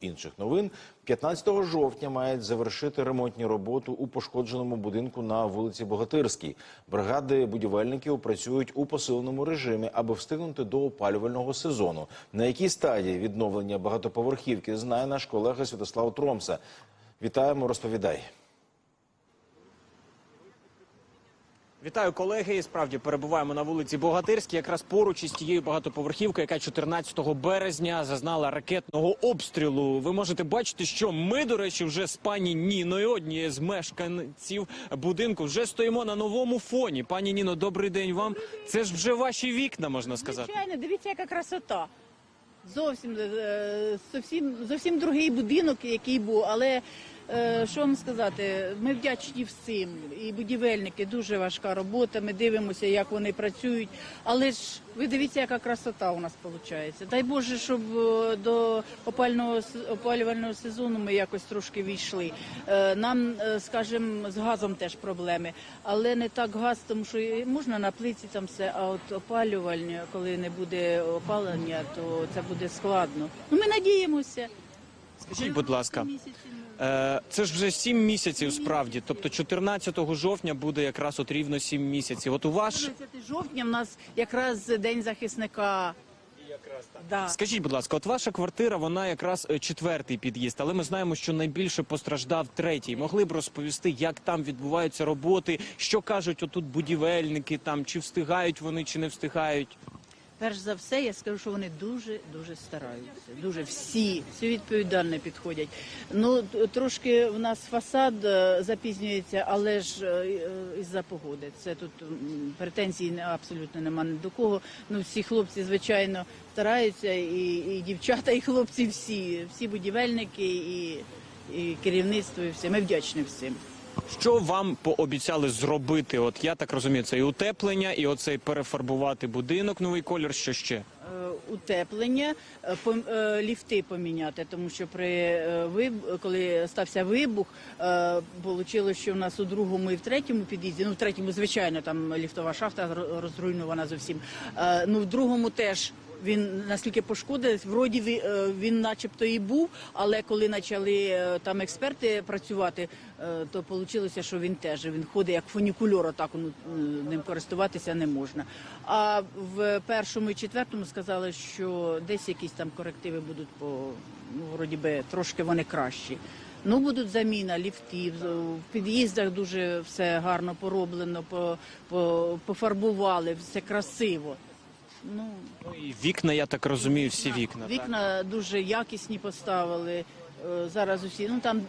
інших новин 15 жовтня мають завершити ремонтні роботи у пошкодженому будинку на вулиці Богатирській. Бригади будівельників працюють у посиленому режимі, аби встигнути до опалювального сезону. На якій стадії відновлення багатоповерхівки знає наш колега Святослав Тромса. Вітаємо, розповідай. Вітаю колеги. І Справді перебуваємо на вулиці Богатирській, якраз поруч із тією багатоповерхівкою, яка 14 березня зазнала ракетного обстрілу. Ви можете бачити, що ми, до речі, вже з пані Ніною, однією з мешканців будинку, вже стоїмо на новому фоні. Пані Ніно, добрий день вам. Це ж вже ваші вікна, можна сказати. Звичайно, дивіться, яка красота. Зовсім, е, зовсім, зовсім другий будинок, який був, але що вам сказати, ми вдячні всім. І будівельники, дуже важка робота. Ми дивимося, як вони працюють. Але ж ви дивіться, яка красота у нас виходить. Дай Боже, щоб е, до опального опалювального сезону ми якось трошки війшли. Е, Нам, е, скажімо, з газом теж проблеми, але не так газ, тому що можна на плиці там все, а от опалювальня, коли не буде опалення, то це буде складно. Ну ми надіємося. Скажіть, будь ласка, е, це ж вже 7 місяців справді. Тобто 14 жовтня буде якраз от рівно 7 місяців. От у ваш 14 жовтня в нас якраз день захисника. Да. Скажіть, будь ласка, от ваша квартира, вона якраз е, четвертий під'їзд, але ми знаємо, що найбільше постраждав третій. Могли б розповісти, як там відбуваються роботи, що кажуть отут будівельники, там чи встигають вони, чи не встигають. Перш за все, я скажу, що вони дуже дуже стараються. Дуже всі, всі відповідально підходять. Ну трошки в нас фасад е, запізнюється, але ж е, е, із-за погоди. Це тут претензій абсолютно нема ні до кого. Ну всі хлопці, звичайно, стараються, і, і дівчата, і хлопці, всі, всі будівельники, і, і керівництво, і все. Ми вдячні всім. Що вам пообіцяли зробити? От я так розумію, це і утеплення, і оцей перефарбувати будинок, новий колір. Що ще? Е, утеплення, е, е, ліфти поміняти, тому що при коли стався вибух, вийшло, що в нас у другому і в третьому під'їзді, ну в третьому, звичайно, там ліфтова шафта ро- розруйнована зовсім. Ну в другому теж. Він наскільки пошкодив, вроді він, начебто, і був, але коли почали там експерти працювати, то вийшло, що він теж він ходить як фунікульор, так ну, ним користуватися не можна. А в першому і четвертому сказали, що десь якісь там корективи будуть по ну, вроді би трошки вони кращі. Ну, будуть заміна ліфтів, в під'їздах дуже все гарно пороблено, по, по, пофарбували, все красиво. Ну, Ну і вікна, я так розумію, всі вікна. так? Вікна дуже якісні поставили. Е, Зараз усі, ну там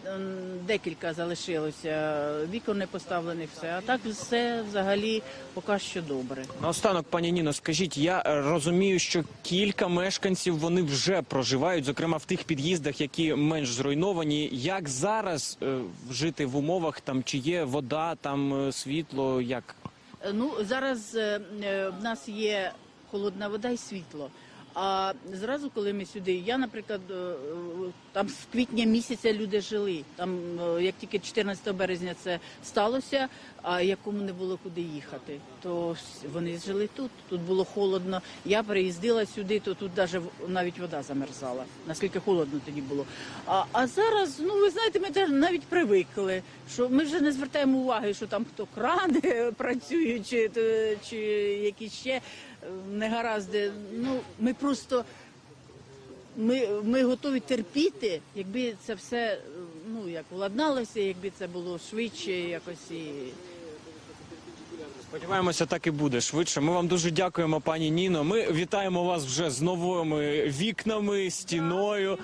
декілька залишилося. Вікон не поставлених все. А так все взагалі поки що добре. Наостанок, пані Ніно, скажіть, я розумію, що кілька мешканців вони вже проживають, зокрема в тих під'їздах, які менш зруйновані. Як зараз е, жити в умовах там, чи є вода, там е, світло? Як Е, Ну зараз е, в нас є холодна вода і світло. А зразу, коли ми сюди, я, наприклад, е, е, там з квітня місяця люди жили. Там е, як тільки 14 березня це сталося, а якому не було куди їхати, то вони жили тут. Тут було холодно. Я приїздила сюди, то тут навіть вода замерзала. Наскільки холодно тоді було. А, а зараз, ну ви знаєте, ми навіть привикли, що ми вже не звертаємо уваги, що там хто крани працюють, чи, чи якісь ще е, негаразди. Ну ми просто. Ми, ми готові терпіти, якби це все ну як владналося, якби це було швидше, якось і сподіваємося, так і буде швидше. Ми вам дуже дякуємо, пані Ніно. Ми вітаємо вас вже з новими вікнами, стіною.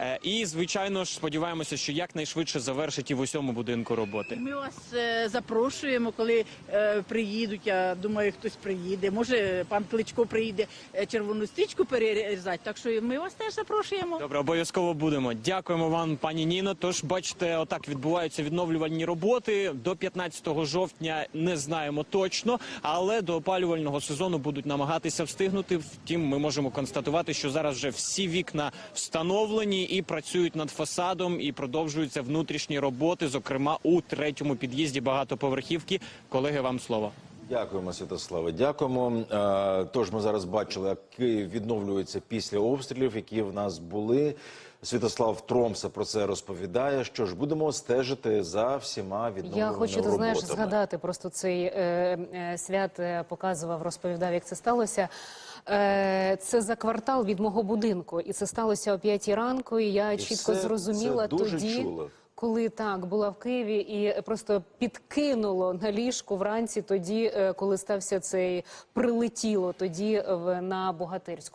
Е, І звичайно ж сподіваємося, що якнайшвидше завершить і в усьому будинку роботи. Ми вас е, запрошуємо, коли е, приїдуть. Я думаю, хтось приїде. Може, пан Кличко приїде червону стрічку перерізати. Так що ми вас теж запрошуємо. Добре, обов'язково будемо. Дякуємо вам, пані Ніно. Tож, бачите, отак відбуваються відновлювальні роботи. До 15 жовтня не знаємо точно, але до опалювального сезону будуть намагатися встигнути. Втім, ми можемо констатувати, що зараз вже всі вікна встановлені і працюють над фасадом, і продовжуються внутрішні роботи, зокрема у третьому під'їзді багатоповерхівки. Колеги, вам слово. Дякуємо, Святославе. Дякуємо. Е, Тож ми зараз бачили, як Київ відновлюється після обстрілів, які в нас були. Святослав Тромса про це розповідає. Що ж будемо стежити за всіма Я хочу, ти знаєш, роботами. згадати просто цей е, е, свят е, показував, розповідав, як це сталося. Е, це за квартал від мого будинку, і це сталося о п'ятій ранку. І я І чітко все зрозуміла це дуже тоді. чула. Коли так була в Києві і просто підкинуло на ліжку вранці, тоді, е, коли стався цей прилетіло тоді в на Богатирську.